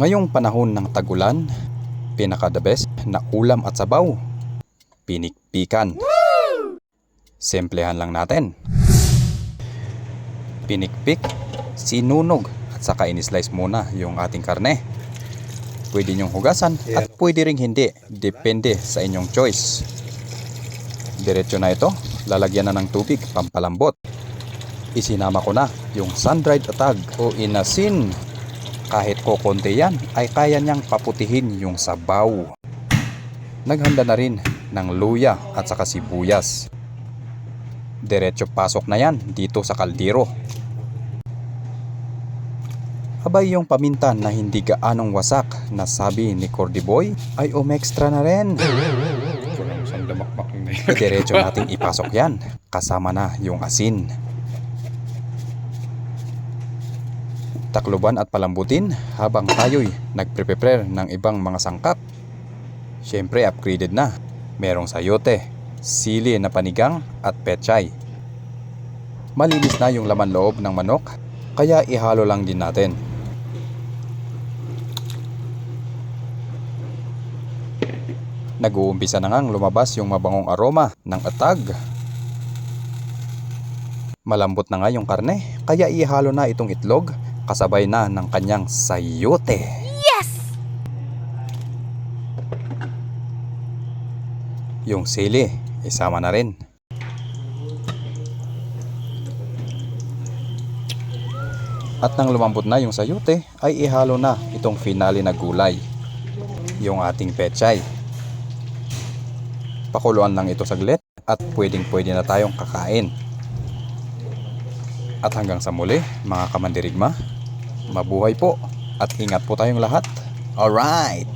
Ngayong panahon ng tagulan, pinaka the best na ulam at sabaw, pinikpikan. Simplehan lang natin. Pinikpik, sinunog at saka in-slice muna yung ating karne. Pwede nyong hugasan at pwede ring hindi, depende sa inyong choice. Diretso na ito, lalagyan na ng tubig pampalambot. Isinama ko na yung sun-dried atag o inasin kahit kokonti yan ay kaya niyang paputihin yung sabaw. Naghanda na rin ng luya at saka sibuyas. Diretso pasok na yan dito sa kaldero. Abay yung paminta na hindi gaanong wasak na sabi ni Cordy Boy ay umextra na rin. Diretso nating ipasok yan kasama na yung asin. Takluban at palambutin habang tayo'y nagpre-prepare ng ibang mga sangkap. Siyempre upgraded na. Merong sayote, sili na panigang at pechay. Malinis na yung laman loob ng manok kaya ihalo lang din natin. Nag-uumpisa na ngang lumabas yung mabangong aroma ng atag. Malambot na nga yung karne, kaya ihalo na itong itlog kasabay na ng kanyang sayote. Yes! Yung sili, isama na rin. At nang lumambot na yung sayote, ay ihalo na itong finale na gulay. Yung ating pechay. Pakuluan lang ito saglit at pwedeng pwede na tayong kakain. At hanggang sa muli, mga kamandirigma, mabuhay po at ingat po tayong lahat. Alright!